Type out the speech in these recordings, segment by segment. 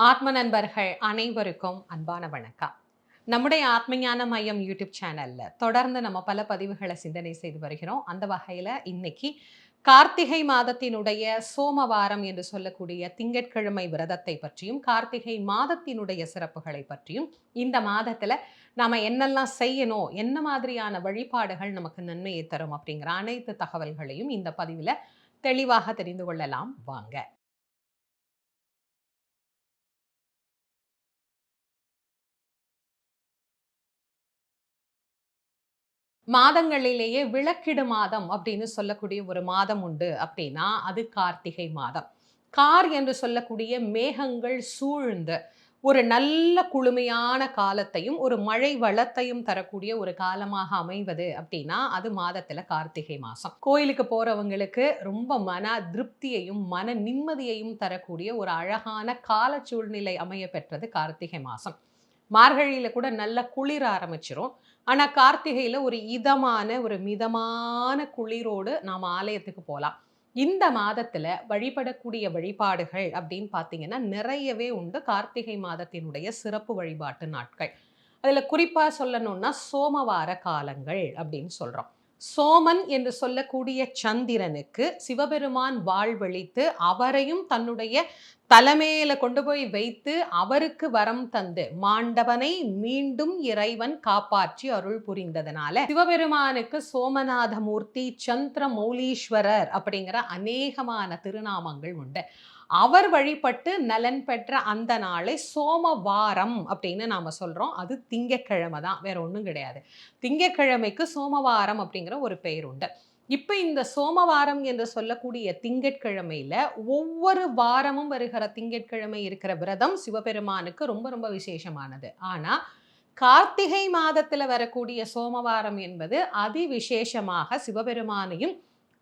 ஆத்ம நண்பர்கள் அனைவருக்கும் அன்பான வணக்கம். நம்முடைய ஆத்மஞான மையம் யூடியூப் சேனல்ல தொடர்ந்து நம்ம பல பதிவுகளை சிந்தனை செய்து வருகிறோம். அந்த வகையில இன்னைக்கு கார்த்திகை மாதத்தினுடைய சோமவாரம் என்று சொல்லக்கூடிய திங்கட்கிழமை விரதத்தை பற்றியும் கார்த்திகை மாதத்தினுடைய சிறப்புகளை பற்றியும் இந்த மாதத்தில் நாம் என்னெல்லாம் செய்யணும் என்ன மாதிரியான வழிபாடுகள் நமக்கு நன்மையை தரும் அப்படிங்கிற அனைத்து தகவல்களையும் இந்த பதிவில் தெளிவாக தெரிந்து கொள்ளலாம். வாங்க. மாதங்களிலேயே விளக்கிடு மாதம் அப்படின்னு சொல்லக்கூடிய ஒரு மாதம் உண்டு அப்படின்னா அது கார்த்திகை மாதம். கார் என்று சொல்லக்கூடிய மேகங்கள் சூழ்ந்து ஒரு நல்ல குளுமையான காலத்தையும் ஒரு மழை வளத்தையும் தரக்கூடிய ஒரு காலமாக அமைவது அப்படின்னா அது மாதத்துல கார்த்திகை மாசம் கோயிலுக்கு போறவங்களுக்கு ரொம்ப மன திருப்தியையும் மன நிம்மதியையும் தரக்கூடிய ஒரு அழகான கால சூழ்நிலை அமைய பெற்றது கார்த்திகை மாசம் மார்கழியில கூட நல்ல குளிர ஆரம்பிச்சிரும். ஆனால் கார்த்திகையில் ஒரு இதமான ஒரு மிதமான குளிரோடு நாம் ஆலயத்துக்கு போகலாம் இந்த மாதத்தில் வழிபடக்கூடிய வழிபாடுகள் அப்படின்னு பார்த்தீங்கன்னா நிறையவே உண்டு. கார்த்திகை மாதத்தினுடைய சிறப்பு வழிபாட்டு நாட்கள். அதில் குறிப்பாக சொல்லணும்னா சோமவார காலங்கள் அப்படின்னு சொல்கிறோம் சோமன் என்று சொல்லக்கூடிய சந்திரனுக்கு சிவபெருமான் வாழ்வழித்து அவரையும் தன்னுடைய தலைமையில கொண்டு போய் வைத்து அவருக்கு வரம் தந்து மாண்டவனை மீண்டும் இறைவன் காப்பாற்றி அருள் புரிந்ததனால சிவபெருமானுக்கு சோமநாதமூர்த்தி சந்திர மௌலீஸ்வரர் அப்படிங்கிற அநேகமான திருநாமங்கள் உண்டு. அவர் வழிபட்டு நலன் பெற்ற அந்த நாளை சோமவாரம் அப்படின்னு நாம் சொல்கிறோம் அது திங்கக்கிழமை தான். வேற ஒன்றும் கிடையாது. திங்கக்கிழமைக்கு சோமவாரம் அப்படிங்கிற ஒரு பெயர் உண்டு. இப்போ இந்த சோமவாரம் என்று சொல்லக்கூடிய திங்கட்கிழமையில ஒவ்வொரு வாரமும் வருகிற திங்கட்கிழமை இருக்கிற விரதம் சிவபெருமானுக்கு ரொம்ப ரொம்ப விசேஷமானது. ஆனால் கார்த்திகை மாதத்தில் வரக்கூடிய சோமவாரம் என்பது அதிவிசேஷமாக சிவபெருமானையும்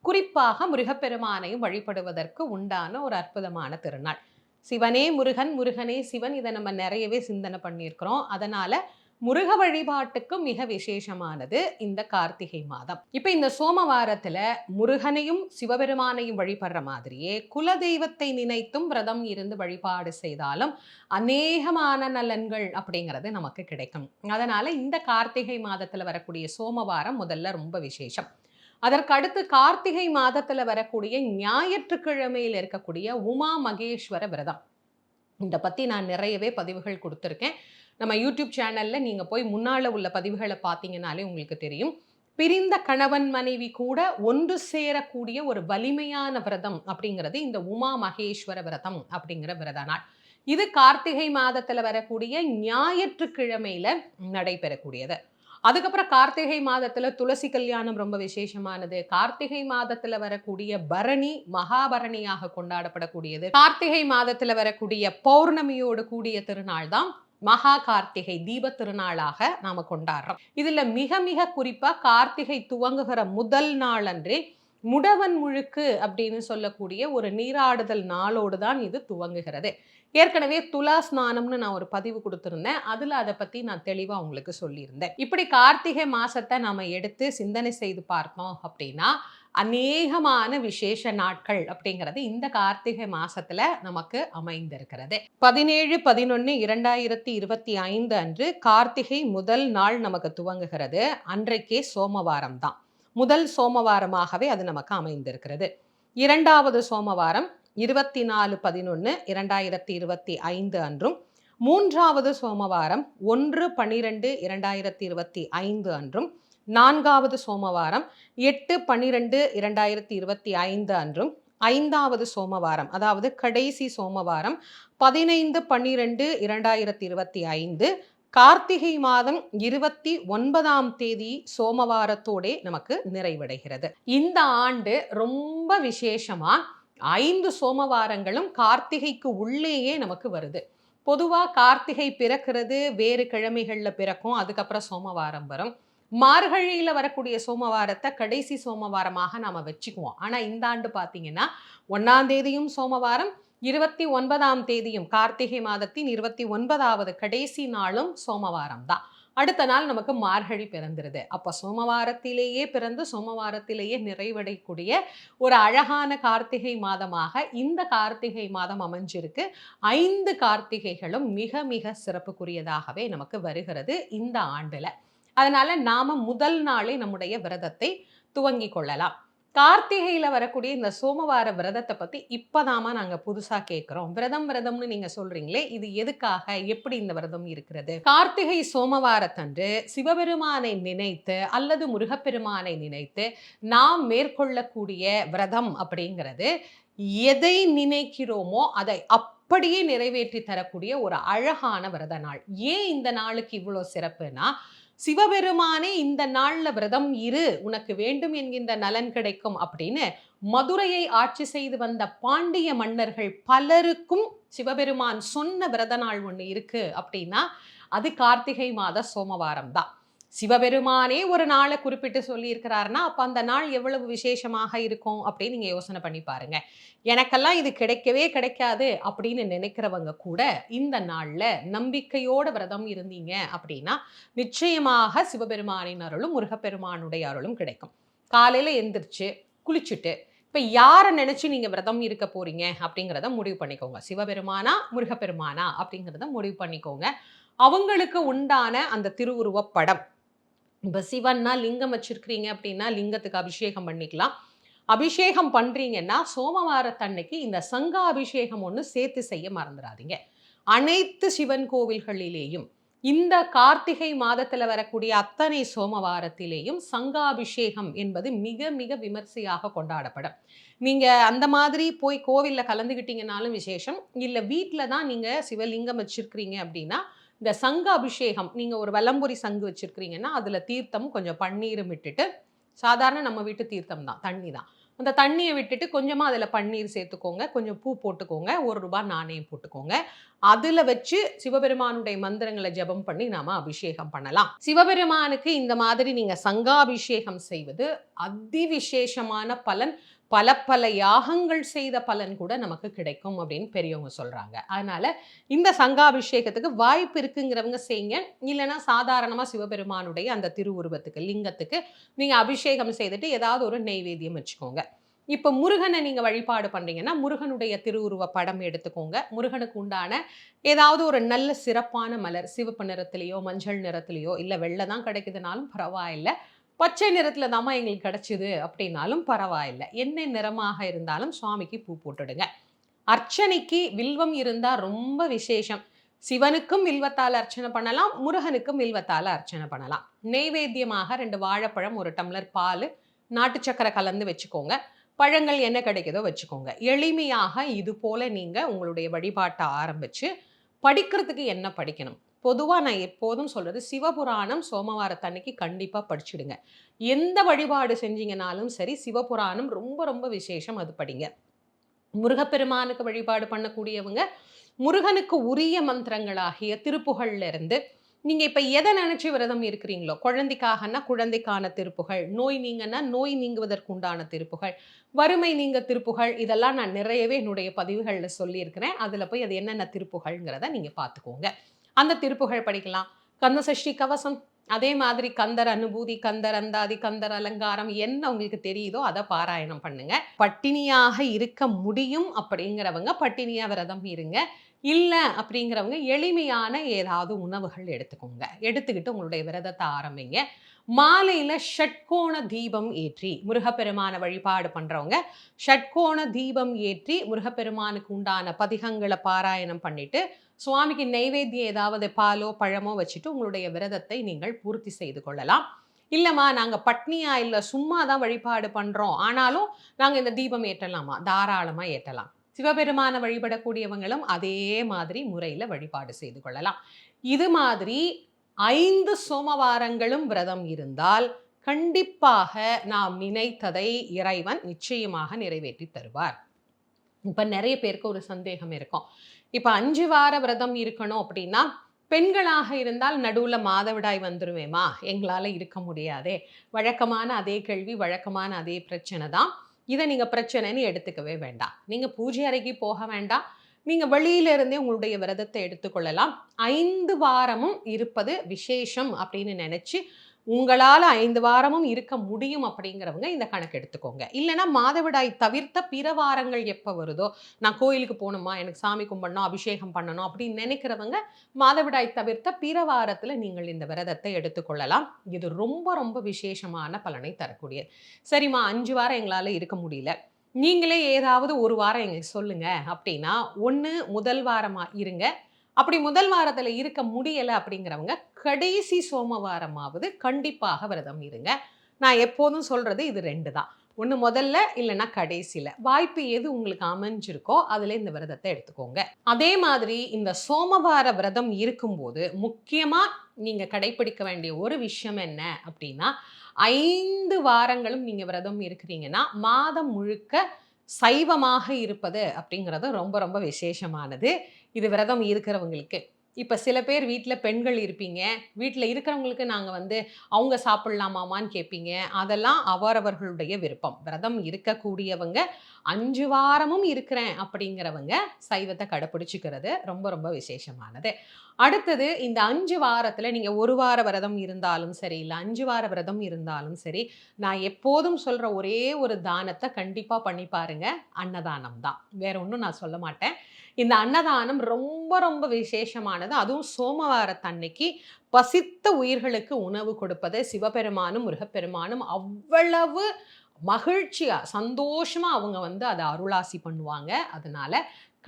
குறிப்பாக முருகப்பெருமானையும் வழிபடுவதற்கு உண்டான ஒரு அற்புதமான திருநாள். சிவனே முருகன் முருகனே சிவன் இதை நம்ம நிறையவே சிந்தனை பண்ணியிருக்கிறோம். அதனால முருக வழிபாட்டுக்கு மிக விசேஷமானது இந்த கார்த்திகை மாதம். இப்போ இந்த சோமவாரத்துல முருகனையும் சிவபெருமானையும் வழிபடுற மாதிரியே குலதெய்வத்தை நினைத்தும் விரதம் இருந்து வழிபாடு செய்தாலும் அநேகமான நலன்கள் அப்படிங்கிறது நமக்கு கிடைக்கும். அதனால இந்த கார்த்திகை மாதத்துல வரக்கூடிய சோமவாரம் முதல்ல ரொம்ப விசேஷம். அதற்கடுத்து கார்த்திகை மாதத்தில் வரக்கூடிய ஞாயிற்றுக்கிழமையில் இருக்கக்கூடிய உமா மகேஸ்வர விரதம். இதை பற்றி நான் நிறையவே பதிவுகள் கொடுத்துருக்கேன். நம்ம யூடியூப் சேனலில் நீங்கள் போய் முன்னால் உள்ள பதிவுகளை பார்த்தீங்கனாலே உங்களுக்கு தெரியும். பிரிந்த கணவன் மனைவி கூட ஒன்று சேரக்கூடிய ஒரு வலிமையான விரதம் அப்படிங்கிறது இந்த உமா மகேஸ்வர விரதம் அப்படிங்கிற விரத நாள். இது கார்த்திகை மாதத்தில் வரக்கூடிய ஞாயிற்றுக்கிழமையில் நடைபெறக்கூடியது. அதுக்கப்புறம் கார்த்திகை மாதத்துல துளசி கல்யாணம் ரொம்ப விசேஷமானது. கார்த்திகை மாதத்துல வரக்கூடிய பரணி மகாபரணியாக கொண்டாடப்படக்கூடியது. கார்த்திகை மாதத்துல வரக்கூடிய பௌர்ணமியோடு கூடிய திருநாள் தான் மகா கார்த்திகை தீப திருநாளாக நாம கொண்டாடுறோம். இதுல மிக மிக குறிப்பா கார்த்திகை துவங்குகிற முதல் நாள் அன்றே முடவன் முழுக்கு அப்படின்னு சொல்லக்கூடிய ஒரு நீராடுதல் நாளோடு தான் இது துவங்குகிறது. ஏற்கனவே துலா ஸ்நானம்னு நான் ஒரு பதிவு கொடுத்துருந்தேன். அதில் அதை பற்றி நான் தெளிவாக உங்களுக்கு சொல்லியிருந்தேன். இப்படி கார்த்திகை மாதத்தை நாம எடுத்து சிந்தனை செய்து பார்த்தோம் அப்படின்னா அநேகமான விசேஷ நாட்கள் அப்படிங்கிறது இந்த கார்த்திகை மாசத்துல நமக்கு அமைந்திருக்கிறது. பதினேழு பதினொன்று இரண்டாயிரத்தி இருபத்தி ஐந்து அன்று கார்த்திகை முதல் நாள் நமக்கு துவங்குகிறது. அன்றைக்கே சோமவாரம் தான். முதல் சோமவாரமாகவே அது நமக்கு அமைந்திருக்கிறது. இரண்டாவது சோமவாரம் இருபத்தி நாலு பதினொன்று இரண்டாயிரத்தி இருபத்தி ஐந்து அன்றும் மூன்றாவது சோமவாரம் ஒன்று பன்னிரெண்டு இரண்டாயிரத்தி இருபத்தி ஐந்து அன்றும் நான்காவது சோமவாரம் எட்டு பன்னிரெண்டு இரண்டாயிரத்தி இருபத்தி ஐந்து அன்றும் ஐந்தாவது சோமவாரம் அதாவது கடைசி சோமவாரம் பதினைந்து பன்னிரெண்டு இரண்டாயிரத்தி இருபத்தி ஐந்து கார்த்திகை மாதம் இருபத்தி ஒன்பதாம் தேதி சோமவாரத்தோடே நமக்கு நிறைவடைகிறது. இந்த ஆண்டு ரொம்ப விசேஷமா ஐந்து சோமவாரங்களும் கார்த்திகைக்கு உள்ளேயே நமக்கு வருது. பொதுவாக கார்த்திகை பிறக்கிறது வேறு கிழமைகளில் பிறக்கும் அதுக்கப்புறம் சோமவாரம் வரும். மார்கழியில் வரக்கூடிய சோமவாரத்தை கடைசி சோமவாரமாக நாம் வச்சுக்குவோம். ஆனால் இந்த ஆண்டு பார்த்தீங்கன்னா ஒன்றாம் தேதியும் சோமவாரம் இருபத்தி ஒன்பதாம் தேதியும் கார்த்திகை மாதத்தின் இருபத்தி ஒன்பதாவது கடைசி நாளும் சோமவாரம் தான். அடுத்த நாள் நமக்கு மார்கழி பிறந்துருது. அப்போ சோமவாரத்திலேயே பிறந்து சோமவாரத்திலேயே நிறைவடையக்கூடிய ஒரு அழகான கார்த்திகை மாதமாக இந்த கார்த்திகை மாதம் அமைஞ்சிருக்கு. ஐந்து கார்த்திகைகளும் மிக மிக சிறப்புக்குரியதாகவே நமக்கு வருகிறது இந்த ஆண்டில். அதனால் நாம் முதல் நாளே நம்முடைய விரதத்தை துவங்கி கொள்ளலாம். கார்த்திகையில் வரக்கூடிய இந்த சோமவார விரதத்தை பற்றி இப்போதாமா நாங்கள் புதுசாக கேட்குறோம் விரதம் விரதம்னு நீங்கள் சொல்கிறீங்களே இது எதுக்காக எப்படி இந்த விரதம் இருக்கிறது? கார்த்திகை சோமவாரத்தன்று சிவபெருமானை நினைத்து அல்லது முருகப்பெருமானை நினைத்து நாம் மேற்கொள்ளக்கூடிய விரதம் அப்படிங்கிறது எதை நினைக்கிறோமோ அதை அப்படியே நிறைவேற்றி தரக்கூடிய ஒரு அழகான விரத நாள் ஏன் இந்த நாளுக்கு இவ்வளோ சிறப்புனா சிவபெருமானே இந்த நாள்ல விரதம் இரு உனக்கு வேண்டும் என்கின்ற நலன் கிடைக்கும் அப்படின்னு மதுரையை ஆட்சி செய்து வந்த பாண்டிய மன்னர்கள் பலருக்கும் சிவபெருமான் சொன்ன விரத நாள் ஒன்று இருக்கு அப்படின்னா அது கார்த்திகை மாத சோமவாரம் தான் சிவபெருமானே ஒரு நாளை குறிப்பிட்டு சொல்லியிருக்கிறாருன்னா அப்போ அந்த நாள் எவ்வளவு விசேஷமாக இருக்கும் அப்படின்னு நீங்கள் யோசனை பண்ணி பாருங்க. எனக்கெல்லாம் இது கிடைக்கவே கிடைக்காது அப்படின்னு நினைக்கிறவங்க கூட இந்த நாளில் நம்பிக்கையோட விரதம் இருந்தீங்க அப்படின்னா நிச்சயமாக சிவபெருமானின் அருளும் முருகப்பெருமானுடைய அருளும் கிடைக்கும். காலையில் எந்திரிச்சு குளிச்சுட்டு இப்போ யாரை நினச்சி நீங்கள் விரதம் இருக்க போறீங்க அப்படிங்கிறத முடிவு பண்ணிக்கோங்க. சிவபெருமானா முருகப்பெருமானா அப்படிங்கிறத முடிவு பண்ணிக்கோங்க. அவங்களுக்கு உண்டான அந்த திருவுருவ படம் இப்போ சிவன்னா லிங்கம் வச்சிருக்கிறீங்க அப்படின்னா லிங்கத்துக்கு அபிஷேகம் பண்ணிக்கலாம். அபிஷேகம் பண்ணுறீங்கன்னா சோமவாரத்தன்னைக்கு இந்த சங்க அபிஷேகம் ஒன்று சேர்த்து செய்ய மறந்துடாதீங்க அனைத்து சிவன் கோவில்களிலேயும் இந்த கார்த்திகை மாதத்தில் வரக்கூடிய அத்தனை சோமவாரத்திலேயும் சங்காபிஷேகம் என்பது மிக மிக விமர்சையாக கொண்டாடப்படும். நீங்கள் அந்த மாதிரி போய் கோவிலில் கலந்துக்கிட்டீங்கனாலும் விசேஷம். இல்லை வீட்டில் தான் நீங்கள் சிவலிங்கம் வச்சிருக்கிறீங்க அப்படின்னா இந்த சங்க அபிஷேகம் நீங்கள் ஒரு வலம்புரி சங்கு வச்சுருக்கிறீங்கன்னா அதில் தீர்த்தம் கொஞ்சம் பன்னீரும் விட்டுட்டு சாதாரண நம்ம வீட்டு தீர்த்தம் தான் தண்ணி தான். அந்த தண்ணியை விட்டுட்டு கொஞ்சமாக அதில் பன்னீர் சேர்த்துக்கோங்க கொஞ்சம் பூ போட்டுக்கோங்க ஒரு ரூபாய் நாணயம் போட்டுக்கோங்க. அதில் வச்சு சிவபெருமானுடைய மந்திரங்களை ஜெபம் பண்ணி நாம் அபிஷேகம் பண்ணலாம். சிவபெருமானுக்கு இந்த மாதிரி நீங்கள் சங்காபிஷேகம் செய்வது அதிவிசேஷமான பலன். பல பல யாகங்கள் செய்த பலன் கூட நமக்கு கிடைக்கும் அப்படின்னு பெரியவங்க சொல்கிறாங்க அதனால் இந்த சங்காபிஷேகத்துக்கு வாய்ப்பு இருக்குங்கிறவங்க செய்யுங்க. இல்லைன்னா சாதாரணமாக சிவபெருமானுடைய அந்த திருவுருவத்துக்கு லிங்கத்துக்கு நீங்கள் அபிஷேகம் செய்துட்டு ஏதாவது ஒரு நெய்வேத்தியம் வச்சுக்கோங்க. இப்போ முருகனை நீங்கள் வழிபாடு பண்ணுறீங்கன்னா முருகனுடைய திருவுருவ படம் எடுத்துக்கோங்க. முருகனுக்கு உண்டான ஏதாவது ஒரு நல்ல சிறப்பான மலர் சிவப்பு நிறத்துலையோ மஞ்சள் நிறத்துலையோ இல்லை வெள்ளை தான் கிடைக்குதுனாலும் பரவாயில்லை. பச்சை நிறத்தில் தாம்மா எங்களுக்கு கிடச்சிது அப்படின்னாலும் பரவாயில்லை. என்ன நிறமாக இருந்தாலும் சுவாமிக்கு பூ போட்டுடுங்க. அர்ச்சனைக்கு வில்வம் இருந்தால் ரொம்ப விசேஷம். சிவனுக்கும் வில்வத்தால் அர்ச்சனை பண்ணலாம் முருகனுக்கும் வில்வத்தால் அர்ச்சனை பண்ணலாம். நெய்வேத்தியமாக ரெண்டு வாழைப்பழம் ஒரு டம்ளர் பால் நாட்டு சக்கரை கலந்து வச்சுக்கோங்க. பழங்கள் என்ன கிடைக்குதோ வச்சுக்கோங்க. எளிமையாக இது போல் நீங்கள் உங்களுடைய வழிபாட்டை ஆரம்பித்து படிக்கிறதுக்கு என்ன படிக்கணும்? பொதுவாக நான் எப்போதும் சொல்கிறது சிவபுராணம் சோமவாரத்தன்னைக்கு கண்டிப்பாக படிச்சுடுங்க. எந்த வழிபாடு செஞ்சீங்கனாலும் சரி சிவபுராணம் ரொம்ப ரொம்ப விசேஷம் அது படிங்க. முருகப்பெருமானுக்கு வழிபாடு பண்ணக்கூடியவங்க முருகனுக்கு உரிய மந்திரங்களாகிய திருப்புகள்லேருந்து நீங்கள் இப்போ எதை நினச்சி விரதம் இருக்கிறீங்களோ குழந்தைக்காகனா குழந்தைக்கான திருப்புகள் நோய் நீங்கன்னா நோய் நீங்குவதற்குண்டான திருப்புகள் வறுமை நீங்க திருப்புகள் இதெல்லாம் நான் நிறையவே என்னுடைய பதிவுகளில் சொல்லியிருக்கிறேன். அதில் போய் அது என்னென்ன திருப்புகள்ங்கிறத நீங்கள் பார்த்துக்கோங்க. அந்த திருப்புகழ் படிக்கலாம். கந்தசஷ்டி கவசம் அதே மாதிரி கந்தர் அனுபூதி கந்தர் அந்தாதி கந்தர் அலங்காரம் என்ன உங்களுக்கு தெரியுதோ அதை பாராயணம் பண்ணுங்க. பட்டினியாக இருக்க முடியும் அப்படிங்கிறவங்க பட்டினியா விரதம் இருங்க. இல்லை அப்படிங்கிறவங்க எளிமையான ஏதாவது உணவுகள் எடுத்துக்கோங்க. எடுத்துக்கிட்டு உங்களுடைய விரதத்தை ஆரம்பிங்க. மாலையில் ஷட்கோண தீபம் ஏற்றி முருகப்பெருமான வழிபாடு பண்ணுறவங்க ஷட்கோண தீபம் ஏற்றி முருகப்பெருமானுக்கு உண்டான பதிகங்களை பாராயணம் பண்ணிவிட்டு சுவாமிக்கு நைவேத்தியம் ஏதாவது பாலோ பழமோ வச்சுட்டு உங்களுடைய விரதத்தை நீங்கள் பூர்த்தி செய்து கொள்ளலாம். இல்லைம்மா நாங்கள் பட்னியா இல்லை சும்மா தான் வழிபாடு பண்ணுறோம் ஆனாலும் நாங்கள் இந்த தீபம் ஏற்றலாமா? தாராளமாக ஏற்றலாம். சிவபெருமான வழிபடக்கூடியவங்களும் அதே மாதிரி முறையில் வழிபாடு செய்து கொள்ளலாம். இது மாதிரி ஐந்து சோமவாரங்களும் விரதம் இருந்தால் கண்டிப்பாக நாம் நினைத்ததை இறைவன் நிச்சயமாக நிறைவேற்றி தருவார். இப்போ நிறைய பேருக்கு ஒரு சந்தேகம் இருக்கும். இப்போ அஞ்சு வார விரதம் இருக்கணும் அப்படின்னா பெண்களாக இருந்தால் நடுவில் மாதவிடாய் வந்துருவேமா? எங்களால் இருக்க முடியாதே. வழக்கமான அதே கேள்வி வழக்கமான அதே பிரச்சனை தான். இதை நீங்கள் பிரச்சனைன்னு எடுத்துக்கவே வேண்டாம். நீங்கள் பூஜை அறைக்கு போக வேண்டாம். நீங்கள் வெளியிலிருந்தே உங்களுடைய விரதத்தை எடுத்துக்கொள்ளலாம். ஐந்து வாரமும் இருப்பது விசேஷம் அப்படின்னு நினச்சி உங்களால் ஐந்து வாரமும் இருக்க முடியும் அப்படிங்கிறவங்க இந்த கணக்கு எடுத்துக்கோங்க. இல்லைனா மாதவிடாய் தவிர்த்த பிற வாரங்கள் எப்போ வருதோ நான் கோயிலுக்கு போகணுமா எனக்கு சாமி கும்பிடணும் அபிஷேகம் பண்ணணும் அப்படின்னு நினைக்கிறவங்க மாதவிடாய் தவிர்த்த பிற வாரத்தில் நீங்கள் இந்த விரதத்தை எடுத்துக்கொள்ளலாம். இது ரொம்ப ரொம்ப விசேஷமான பலனை தரக்கூடியது. சரிம்மா அஞ்சு வாரம் எங்களால் இருக்க முடியல. நீங்களே ஏதாவது ஒரு வாரம் எங்களுக்கு சொல்லுங்கள் அப்படின்னா ஒன்று முதல் வாரமாக இருங்க. அப்படி முதல் வாரத்தில் இருக்க முடியலை அப்படிங்கிறவங்க கடைசி சோமவாரமாவது கண்டிப்பாக விரதம் இருங்க. நான் எப்போதும் சொல்கிறது இது ரெண்டு தான். ஒன்று முதல்ல இல்லைன்னா கடைசியில். வாய்ப்பு எது உங்களுக்கு அமைஞ்சிருக்கோ அதில் இந்த விரதத்தை எடுத்துக்கோங்க. அதே மாதிரி இந்த சோமவார விரதம் இருக்கும்போது முக்கியமாக நீங்கள் கடைபிடிக்க வேண்டிய ஒரு விஷயம் என்ன அப்படின்னா ஐந்து வாரங்களும் நீங்கள் விரதம் இருக்கிறீங்கன்னா மாதம் முழுக்க சைவமாக இருப்பது அப்படிங்கிறது ரொம்ப ரொம்ப விசேஷமானது. இது விரதம் இருக்கிறவங்களுக்கு. இப்போ சில பேர் வீட்டில் பெண்கள் இருப்பீங்க. வீட்டில் இருக்கிறவங்களுக்கு நாங்கள் வந்து அவங்க சாப்பிட்லாமாமான்னு கேட்பீங்க அதெல்லாம் அவரவர்களுடைய விருப்பம். விரதம் இருக்கக்கூடியவங்க அஞ்சு வாரமும் இருக்கிறேன் அப்படிங்கிறவங்க சைவத்தை கடைப்பிடிச்சிக்கிறது ரொம்ப ரொம்ப விசேஷமானது. அடுத்தது இந்த அஞ்சு வாரத்தில் நீங்கள் ஒரு வார விரதம் இருந்தாலும் சரி இல்லை அஞ்சு வார விரதம் இருந்தாலும் சரி நான் எப்போதும் சொல்கிற ஒரே ஒரு தானத்தை கண்டிப்பாக பண்ணி பாருங்கள் அன்னதானம் தான் வேற ஒன்றும் நான் சொல்ல மாட்டேன். இந்த அன்னதானம் ரொம்ப ரொம்ப விசேஷமானது. அதுவும் சோமவாரத்தன்னைக்கு பசித்த உயிர்களுக்கு உணவு கொடுப்பது. சிவபெருமானும் முருகப்பெருமானும் அவ்வளவு மகிழ்ச்சியாக சந்தோஷமாக அவங்க வந்து அதை அருளாசி பண்ணுவாங்க. அதனால்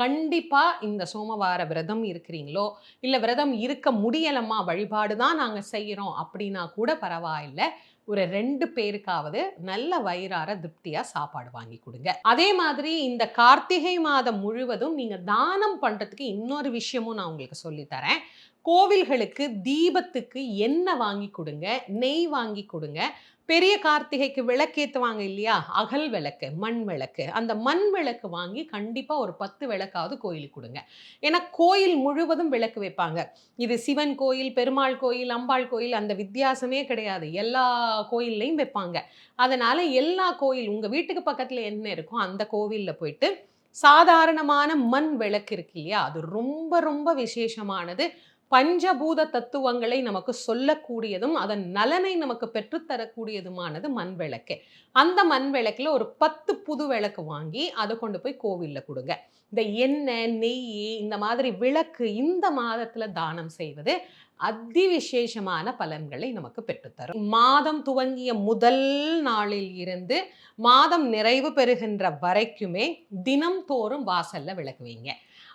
கண்டிப்பாக இந்த சோமவார விரதம் இருக்கிறீங்களோ இல்லை விரதம் இருக்க முடியலம்மா வழிபாடு தான் நாங்கள் செய்கிறோம் அப்படின்னா கூட பரவாயில்லை. ஒரு ரெண்டு பேருக்காவது நல்ல வயிறார திருப்தியாக சாப்பாடு வாங்கி கொடுங்க. அதே மாதிரி இந்த கார்த்திகை மாதம் முழுவதும் நீங்கள் தானம் பண்ணுறதுக்கு இன்னொரு விஷயமும் நான் உங்களுக்கு சொல்லித்தரேன் கோவில்களுக்கு தீபத்துக்கு எண்ணெய் வாங்கி கொடுங்க நெய் வாங்கி கொடுங்க. பெரிய கார்த்திகைக்கு விளக்கேற்றுவாங்க இல்லையா? அகல் விளக்கு மண் விளக்கு. அந்த மண் விளக்கு வாங்கி கண்டிப்பாக ஒரு பத்து விளக்காவது கோயிலுக்கு கொடுங்க. ஏன்னா கோயில் முழுவதும் விளக்கு வைப்பாங்க. இது சிவன் கோயில் பெருமாள் கோயில் அம்பாள் கோயில் அந்த வித்தியாசமே கிடையாது. எல்லா கோயில்லையும் வைப்பாங்க. அதனால் எல்லா கோயில் உங்கள் வீட்டுக்கு பக்கத்தில் என்ன இருக்கோ அந்த கோவிலில் போயிட்டு சாதாரணமான மண் விளக்கு இருக்கு இல்லையா? அது ரொம்ப ரொம்ப விசேஷமானது. பஞ்சபூத தத்துவங்களை நமக்கு சொல்லக்கூடியதும் அதன் நலனை நமக்கு பெற்றுத்தரக்கூடியதுமானது மண் விளக்கு. அந்த மண் விளக்கில் ஒரு பத்து புது விளக்கு வாங்கி அதை கொண்டு போய் கோவிலில் கொடுங்க. இந்த எண்ணெய் நெய் இந்த மாதிரி விளக்கு இந்த மாதத்தில் தானம் செய்வது அதிவிசேஷமான பலன்களை நமக்கு பெற்றுத்தரும். மாதம் துவங்கிய முதல் நாளில் இருந்து மாதம் நிறைவு பெறுகின்ற வரைக்குமே தினம்தோறும் வாசலில் வாசல்ல விளக்கு வைங்க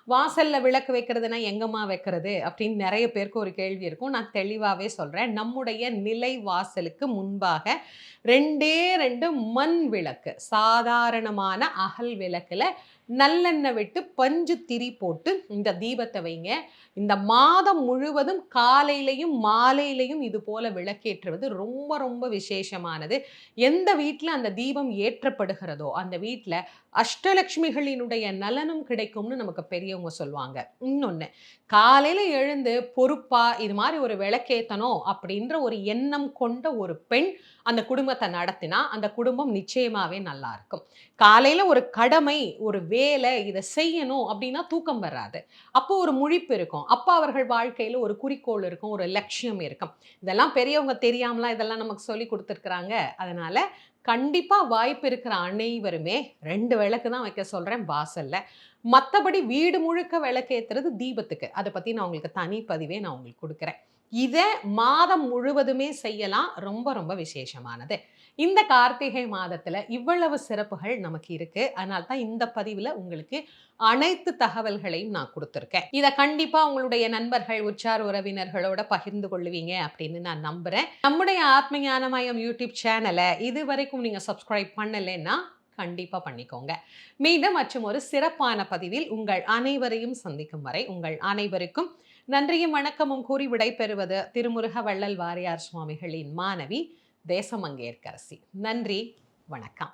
வாசல்ல விளக்கு வைக்கிறதுனா எங்கம்மா வைக்கிறது அப்படின்னு நிறைய பேருக்கு ஒரு கேள்வி இருக்கும். நான் தெளிவாகவே சொல்கிறேன் நம்முடைய நிலை வாசலுக்கு முன்பாக ரெண்டே ரெண்டு மண் விளக்கு சாதாரணமான அகல் விளக்கில் நல்லெண்ணெய் விட்டு பஞ்சு திரி போட்டு இந்த தீபத்தை வைங்க. இந்த மாதம் முழுவதும் காலையிலையும் மாலையிலையும் இது போல விளக்கேற்றுவது ரொம்ப ரொம்ப விசேஷமானது. எந்த வீட்டில் அந்த தீபம் ஏற்றப்படுகிறதோ அந்த வீட்டில் அஷ்டலக்ஷ்மிகளினுடைய நலனும் கிடைக்கும்னு நமக்கு பெரியவங்க சொல்லுவாங்க. இன்னொன்று காலையில் எழுந்து பொறுப்பாக இது மாதிரி ஒரு விளக்கேற்றணும் அப்படின்ற ஒரு எண்ணம் கொண்ட ஒரு பெண் அந்த குடும்பத்தை நடத்தினா அந்த குடும்பம் நிச்சயமாகவே நல்லா இருக்கும். காலையில் ஒரு கடமை ஒரு வேலை இதை செய்யணும் அப்படின்னா தூக்கம் வராது. அப்போ ஒரு முழிப்பு இருக்கும். அப்போ அவர்கள் வாழ்க்கையில் ஒரு குறிக்கோள் இருக்கும் ஒரு லட்சியம் இருக்கும். இதெல்லாம் பெரியவங்க தெரியாமலாம் இதெல்லாம் நமக்கு சொல்லி கொடுத்துருக்குறாங்க. அதனால் கண்டிப்பாக வாய்ப்பு இருக்கிற அனைவருமே ரெண்டு விளக்கு தான் வைக்க சொல்கிறேன் வாசலில். மற்றபடி வீடு முழுக்க விளக்கேற்றுறது தீபத்துக்கு. அதை பற்றி நான் உங்களுக்கு தனி பதிவே நான் உங்களுக்கு கொடுக்குறேன். இதை மாதம் முழுவதுமே செய்யலாம். ரொம்ப ரொம்ப விசேஷமானது. இந்த கார்த்திகை மாதத்தில் இவ்வளவு சிறப்புகள் நமக்கு இருக்குது அதனால தான் இந்த பதிவில் உங்களுக்கு அனைத்து தகவல்களையும் நான் கொடுத்துருக்கேன். இதை கண்டிப்பாக உங்களுடைய நண்பர்கள் உச்சார் உறவினர்களோட பகிர்ந்து கொள்ளுவீங்க அப்படின்னு நான் நம்புகிறேன் நம்முடைய ஆத்மஞானமயம் யூடியூப் சேனலை இது வரைக்கும் நீங்கள் சப்ஸ்கிரைப் பண்ணலைன்னா கண்டிப்பாக பண்ணிக்கோங்க. மீண்டும் மற்றும் ஒரு சிறப்பான பதிவில் உங்கள் அனைவரையும் சந்திக்கும் வரை உங்கள் அனைவருக்கும் நன்றியும் வணக்கமும் கூறி விடைபெறுவது திருமுருக வள்ளல் வாரியார் சுவாமிகளின் மாணவி தேசமங்கேற்கரசி. நன்றி வணக்கம்.